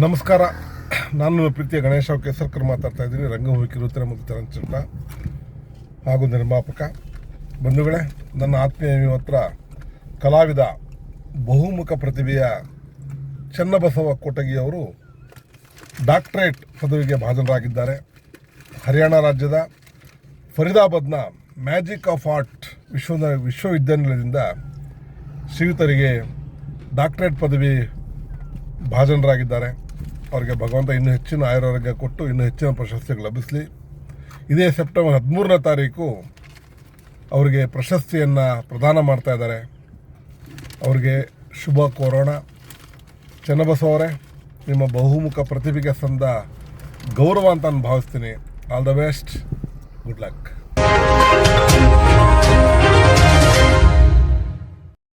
ನಮಸ್ಕಾರ. ನಾನು ಪ್ರೀತಿಯ ಗಣೇಶ ಕೇಸರ್ಕರ್ ಮಾತಾಡ್ತಾ ಇದ್ದೀನಿ. ರಂಗಭೂಮಿ ಕಿರುತೆರೆ ಮತ್ತು ಚಲನಚಿತ್ರ ಹಾಗೂ ನಿರ್ಮಾಪಕ. ಬಂಧುಗಳೇ, ನನ್ನ ಆತ್ಮೀಯ ಮಿತ್ರ ಕಲಾವಿದ, ಬಹುಮುಖ ಪ್ರತಿಭೆಯ ಚನ್ನಬಸವ ಕೋಟಗಿಯವರು ಡಾಕ್ಟರೇಟ್ ಪದವಿಗೆ ಭಾಜನರಾಗಿದ್ದಾರೆ. ಹರಿಯಾಣ ರಾಜ್ಯದ ಫರೀದಾಬಾದ್ನ ಮ್ಯಾಜಿಕ್ ಆಫ್ ಆರ್ಟ್ ವಿಶ್ವ ವಿಶ್ವವಿದ್ಯಾನಿಲಯದಿಂದ ಶ್ರೀಯುತರಿಗೆ ಡಾಕ್ಟರೇಟ್ ಪದವಿ ಭಾಜನರಾಗಿದ್ದಾರೆ. ಅವರಿಗೆ ಭಗವಂತ ಇನ್ನೂ ಹೆಚ್ಚಿನ ಆಯುರಾರೋಗ್ಯ ಕೊಟ್ಟು ಇನ್ನೂ ಹೆಚ್ಚಿನ ಪ್ರಶಸ್ತಿಗಳು ಲಭಿಸಲಿ. ಇದೇ ಸೆಪ್ಟೆಂಬರ್ ಹದಿಮೂರನೇ ತಾರೀಕು ಅವರಿಗೆ ಪ್ರಶಸ್ತಿಯನ್ನು ಪ್ರದಾನ ಮಾಡ್ತಾ ಇದ್ದಾರೆ. ಅವರಿಗೆ ಶುಭ ಕೋರೋಣ. ಚನ್ನಬಸವರೇ ನಿಮ್ಮ ಬಹುಮುಖ ಪ್ರತಿಭೆಗೆ ಸಂದ ಗೌರವ ಅಂತ ನಾನು ಭಾವಿಸ್ತೀನಿ. All the best good luck